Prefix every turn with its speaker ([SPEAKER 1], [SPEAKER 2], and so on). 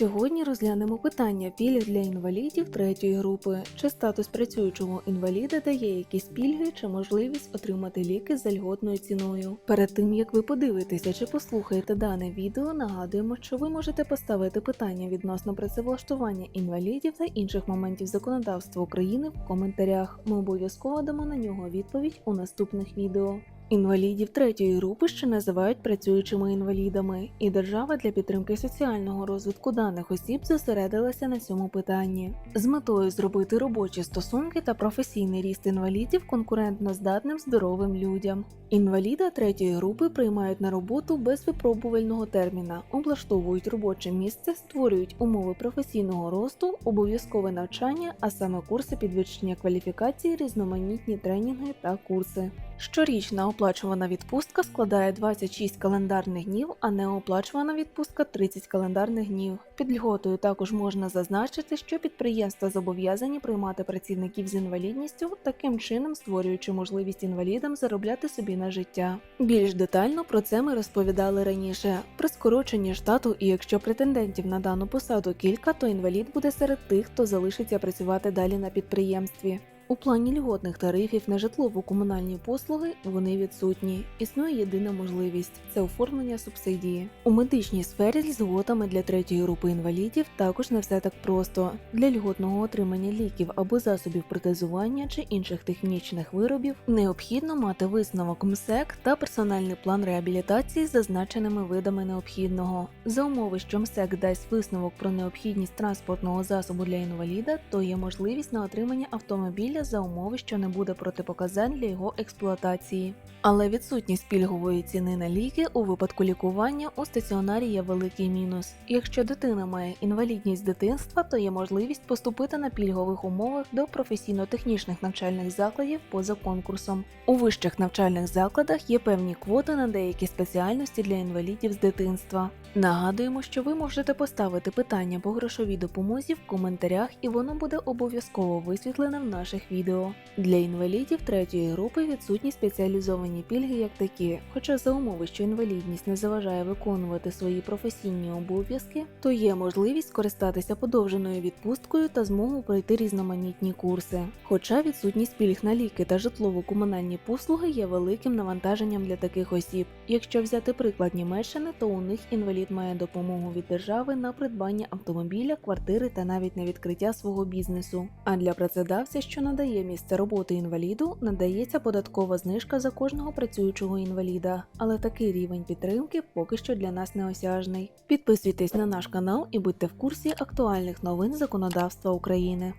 [SPEAKER 1] Сьогодні розглянемо питання пільг для інвалідів третьої групи. Чи статус працюючого інваліда дає якісь пільги чи можливість отримати ліки за льготною ціною. Перед тим як ви подивитеся чи послухаєте дане відео, нагадуємо, що ви можете поставити питання відносно працевлаштування інвалідів та інших моментів законодавства України в коментарях. Ми обов'язково дамо на нього відповідь у наступних відео. Інвалідів третьої групи ще називають працюючими інвалідами, і держава для підтримки соціального розвитку даних осіб зосередилася на цьому питанні з метою зробити робочі стосунки та професійний ріст інвалідів конкурентно здатним здоровим людям. Інваліда третьої групи приймають на роботу без випробувального терміна, облаштовують робоче місце, створюють умови професійного росту, обов'язкове навчання, а саме курси підвищення кваліфікації, різноманітні тренінги та курси. Щорічна оплачувана відпустка складає 26 календарних днів, а неоплачувана відпустка 30 календарних днів. Під льготою також можна зазначити, що підприємства зобов'язані приймати працівників з інвалідністю, таким чином створюючи можливість інвалідам заробляти собі на життя. Більш детально про це ми розповідали раніше. При скороченні штату, і якщо претендентів на дану посаду кілька, то інвалід буде серед тих, хто залишиться працювати далі на підприємстві. У плані льготних тарифів на житлово-комунальні послуги вони відсутні. Існує єдина можливість це оформлення субсидії. У медичній сфері з льготами для третьої групи інвалідів також не все так просто. Для льготного отримання ліків або засобів протезування чи інших технічних виробів необхідно мати висновок МСЕК та персональний план реабілітації з зазначеними видами необхідного. За умови, що МСЕК дасть висновок про необхідність транспортного засобу для інваліда, то є можливість на отримання автомобіля за умови, що не буде протипоказань для його експлуатації. Але відсутність пільгової ціни на ліки у випадку лікування у стаціонарі є великий мінус. Якщо дитина має інвалідність дитинства, то є можливість поступити на пільгових умовах до професійно-технічних навчальних закладів поза конкурсом. У вищих навчальних закладах є певні квоти на деякі спеціальності для інвалідів з дитинства. Нагадуємо, що ви можете поставити питання по грошовій допомозі в коментарях, і воно буде обов'язково висвітлене в наших відео. Для інвалідів третьої групи відсутні спеціалізовані пільги як такі, хоча за умови, що інвалідність не заважає виконувати свої професійні обов'язки, то є можливість скористатися подовженою відпусткою та змогу пройти різноманітні курси. Хоча відсутність пільг на ліки та житлово-комунальні послуги є великим навантаженням для таких осіб. Якщо взяти приклад Німеччини, то у них інвалід має допомогу від держави на придбання автомобіля, квартири та навіть на відкриття свого бізнесу. А для працедавця, що надає місце роботи інваліду, надається податкова знижка за кожного працюючого інваліда, але такий рівень підтримки поки що для нас неосяжний. Підписуйтесь на наш канал і будьте в курсі актуальних новин законодавства України.